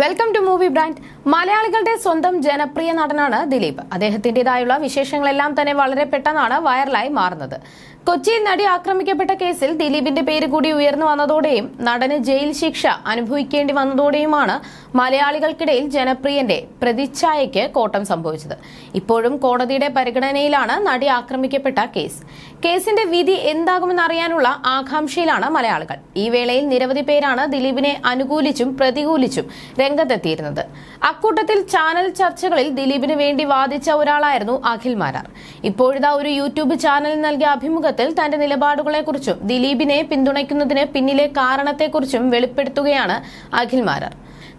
Welcome to movie brand മലയാളികളുടെ സ്വന്തം ജനപ്രിയ നടനാണ് ദിലീപ്. അദ്ദേഹത്തിന്റേതായുള്ള വിശേഷങ്ങളെല്ലാം തന്നെ വളരെ പെട്ടെന്നാണ് വൈറലായി മാറുന്നത്. കൊച്ചിയിൽ നടി ആക്രമിക്കപ്പെട്ട കേസിൽ ദിലീപിന്റെ പേര് കൂടി ഉയർന്നു വന്നതോടെയും നടന് ജയിൽ ശിക്ഷ അനുഭവിക്കേണ്ടി വന്നതോടെയുമാണ് മലയാളികൾക്കിടയിൽ ജനപ്രിയന്റെ പ്രതിച്ഛായയ്ക്ക് കോട്ടം സംഭവിച്ചത്. ഇപ്പോഴും കോടതിയുടെ പരിഗണനയിലാണ് നടി ആക്രമിക്കപ്പെട്ട കേസ്. കേസിന്റെ വിധി എന്താകുമെന്നറിയാനുള്ള ആകാംക്ഷയിലാണ് മലയാളികൾ. ഈ വേളയിൽ നിരവധി പേരാണ് ദിലീപിനെ അനുകൂലിച്ചും പ്രതികൂലിച്ചും രംഗത്തെത്തിയിരുന്നത്. അക്കൂട്ടത്തിൽ ചാനൽ ചർച്ചകളിൽ ദിലീപിന് വേണ്ടി വാദിച്ച ഒരാളായിരുന്നു അഖിൽ മാരാർ. ഇപ്പോഴത്തെ ഒരു യൂട്യൂബ് ചാനലിൽ നൽകിയ അഭിമുഖത്തിൽ തന്റെ നിലപാടുകളെക്കുറിച്ചും ദിലീപിനെ പിന്തുണയ്ക്കുന്നതിന് പിന്നിലെ കാരണത്തെക്കുറിച്ചും വെളിപ്പെടുത്തുകയാണ് അഖിൽ മാരർ.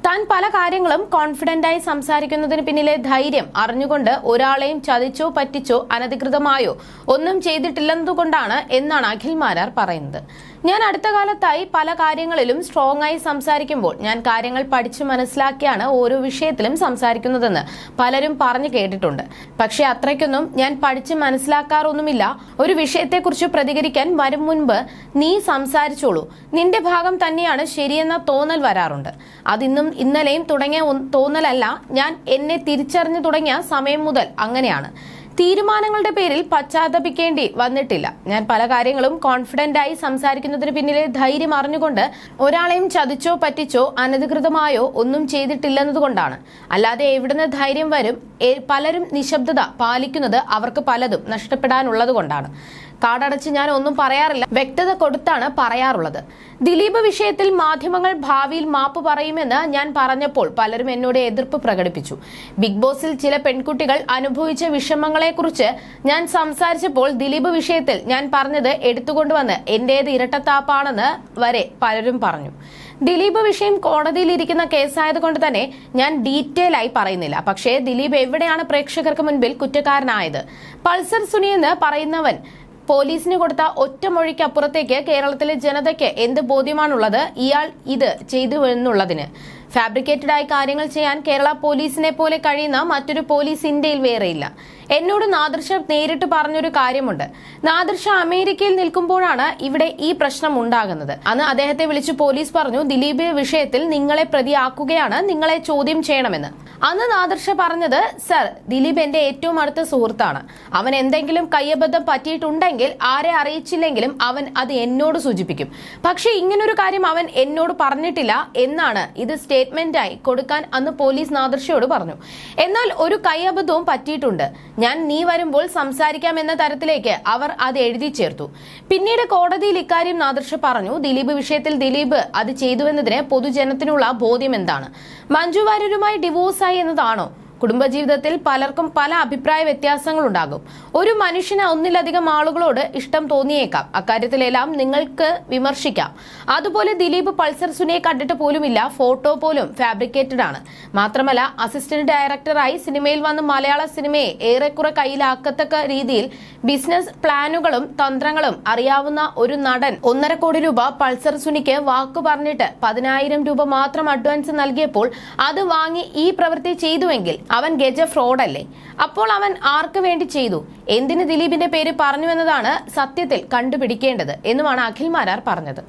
താൻ പല കാര്യങ്ങളും കോൺഫിഡന്റായി സംസാരിക്കുന്നതിന് പിന്നിലെ ധൈര്യം അറിഞ്ഞുകൊണ്ട് ഒരാളെയും ചതിച്ചോ പറ്റിച്ചോ അനധികൃതമായോ ഒന്നും ചെയ്തിട്ടില്ലെന്നതുകൊണ്ടാണ് എന്നാണ് അഖിൽ മാരാർ പറയുന്നത്. ഞാൻ അടുത്ത കാലത്തായി പല കാര്യങ്ങളിലും സ്ട്രോങ് ആയി സംസാരിക്കുമ്പോൾ ഞാൻ കാര്യങ്ങൾ പഠിച്ചു മനസ്സിലാക്കിയാണ് ഓരോ വിഷയത്തിലും സംസാരിക്കുന്നതെന്ന് പലരും പറഞ്ഞു കേട്ടിട്ടുണ്ട്. പക്ഷെ അത്രയ്ക്കൊന്നും ഞാൻ പഠിച്ച് മനസ്സിലാക്കാറൊന്നുമില്ല. ഒരു വിഷയത്തെക്കുറിച്ച് പ്രതികരിക്കാൻ വരും മുൻപ് നീ സംസാരിച്ചോളൂ. നിന്റെ ഭാഗം തന്നെയാണ് ശരിയെന്ന തോന്നൽ വരാറുണ്ട്. അതിന്നും ഇന്നലെയും തുടങ്ങിയ തോന്നലല്ല. ഞാൻ എന്നെ തിരിച്ചറിഞ്ഞു തുടങ്ങിയ സമയം മുതൽ അങ്ങനെയാണ്. തീരുമാനങ്ങളുടെ പേരിൽ പശ്ചാത്തപിക്കേണ്ടി വന്നിട്ടില്ല. ഞാൻ പല കാര്യങ്ങളും കോൺഫിഡന്റ് ആയി സംസാരിക്കുന്നതിന് പിന്നിലെ ധൈര്യം അറിഞ്ഞുകൊണ്ട് ഒരാളെയും ചതിച്ചോ പറ്റിച്ചോ അനധികൃതമായോ ഒന്നും ചെയ്തിട്ടില്ലെന്നതുകൊണ്ടാണ്. അല്ലാതെ എവിടുന്ന് ധൈര്യം വരും പലരും നിശബ്ദത പാലിക്കുന്നത് അവർക്ക് പലതും നഷ്ടപ്പെടാനുള്ളത് കൊണ്ടാണ് കാടടച്ച് ഞാൻ ഒന്നും പറയാറില്ല. വ്യക്തത കൊടുത്താണ് പറയാറുള്ളത്. ദിലീപ് വിഷയത്തിൽ മാധ്യമങ്ങൾ ഭാവിയിൽ മാപ്പ് പറയുമെന്ന് ഞാൻ പറഞ്ഞപ്പോൾ പലരും എന്നോട് എതിർപ്പ് പ്രകടിപ്പിച്ചു. ബിഗ് ബോസിൽ ചില പെൺകുട്ടികൾ അനുഭവിച്ച വിഷമങ്ങളെക്കുറിച്ച് ഞാൻ സംസാരിച്ചപ്പോൾ ദിലീപ് വിഷയത്തിൽ ഞാൻ പറഞ്ഞത് എടുത്തുകൊണ്ടുവന്ന് എന്റേത് ഇരട്ടത്താപ്പാണെന്ന് വരെ പലരും പറഞ്ഞു. ദിലീപ് വിഷയം കോടതിയിലിരിക്കുന്ന കേസായതുകൊണ്ട് തന്നെ ഞാൻ ഡീറ്റെയിൽ ആയി പറയുന്നില്ല. പക്ഷേ ദിലീപ് എവിടെയാണ് പ്രേക്ഷകർക്ക് മുൻപിൽ കുറ്റക്കാരനായത്? പൾസർ സുനി എന്ന് പറയുന്നവൻ പോലീസിന് കൊടുത്ത ഒറ്റമൊഴിക്കപ്പുറത്തേക്ക് കേരളത്തിലെ ജനതയ്ക്ക് എന്ത് ബോധ്യമാണുള്ളത്? ഇയാൾ ഇത് ചെയ്തു എന്നുള്ളതിന് ഫാബ്രിക്കേറ്റഡ് ആയി കാര്യങ്ങൾ ചെയ്യാൻ കേരള പോലീസിനെ പോലെ കഴിയുന്ന മറ്റൊരു പോലീസ് ഇന്ത്യയിൽ വേറെയില്ല. എന്നോട് നാദർഷ നേരിട്ട് പറഞ്ഞൊരു കാര്യമുണ്ട്. നാദർഷ അമേരിക്കയിൽ നിൽക്കുമ്പോഴാണ് ഇവിടെ ഈ പ്രശ്നം ഉണ്ടാകുന്നത്. അന്ന് അദ്ദേഹത്തെ വിളിച്ച് പോലീസ് പറഞ്ഞു ദിലീപ് വിഷയത്തിൽ നിങ്ങളെ പ്രതിയാക്കുകയാണ് നിങ്ങളെ ചോദ്യം ചെയ്യണമെന്ന്. അന്ന് നാദർഷ പറഞ്ഞത് സർ ദിലീപ് എന്റെ ഏറ്റവും അടുത്ത സുഹൃത്താണ്. അവൻ എന്തെങ്കിലും കയ്യബദ്ധം പറ്റിയിട്ടുണ്ടെങ്കിൽ ആരെ അറിയിച്ചില്ലെങ്കിലും അവൻ അത് എന്നോട് സൂചിപ്പിക്കും. പക്ഷേ ഇങ്ങനൊരു കാര്യം അവൻ എന്നോട് പറഞ്ഞിട്ടില്ല എന്നാണ് ഇത് സ്റ്റേറ്റ്മെന്റായി കൊടുക്കാൻ അന്ന് പോലീസ് നാദർഷയോട് പറഞ്ഞു. എന്നാൽ ഒരു കൈയബദ്ധവും പറ്റിയിട്ടുണ്ട്. ഞാൻ നീ വരുമ്പോൾ സംസാരിക്കാം എന്ന തരത്തിലേക്ക് അവർ അത് എഴുതി ചേർത്തു. പിന്നീട് കോടതിയിൽ ഇക്കാര്യം നാദർഷ പറഞ്ഞു. ദിലീപ് വിഷയത്തിൽ ദിലീപ് അത് ചെയ്തുവെന്നതിന് പൊതുജനത്തിനുള്ള ബോധ്യം എന്താണ്? മഞ്ജു വാര്യരുമായി ഡിവോഴ്സായി എന്നതാണോ? കുടുംബജീവിതത്തിൽ പലർക്കും പല അഭിപ്രായ വ്യത്യാസങ്ങളുണ്ടാകും. ഒരു മനുഷ്യന് ഒന്നിലധികം ആളുകളോട് ഇഷ്ടം തോന്നിയേക്കാം. അക്കാര്യത്തിലെല്ലാം നിങ്ങൾക്ക് വിമർശിക്കാം. അതുപോലെ ദിലീപ് പൾസർ സുനിയെ കണ്ടിട്ട് പോലുമില്ല ഫോട്ടോ പോലും ഫാബ്രിക്കേറ്റഡ് ആണ് മാത്രമല്ല അസിസ്റ്റന്റ് ഡയറക്ടറായി സിനിമയിൽ വന്ന് മലയാള സിനിമയെ ഏറെക്കുറെ കയ്യിലാക്കത്തക്ക രീതിയിൽ ബിസിനസ് പ്ലാനുകളും തന്ത്രങ്ങളും അറിയാവുന്ന ഒരു നടൻ ഒന്നര കോടി രൂപ പൾസർ സുനിക്ക് വാക്കു പറഞ്ഞിട്ട് പതിനായിരം രൂപ മാത്രം അഡ്വാൻസ് നൽകിയപ്പോൾ അത് വാങ്ങി ഈ പ്രവൃത്തി ചെയ്തുവെങ്കിൽ അവൻ ഗജ ഫ്രോഡല്ലേ? അപ്പോൾ അവൻ ആർക്ക് വേണ്ടി ചെയ്തു? എന്തിന് ദിലീപിന്റെ പേര് പറഞ്ഞു എന്നതാണ് സത്യത്തിൽ കണ്ടുപിടിക്കേണ്ടത് എന്നുമാണ് അഖിൽ മാരാർ പറഞ്ഞത്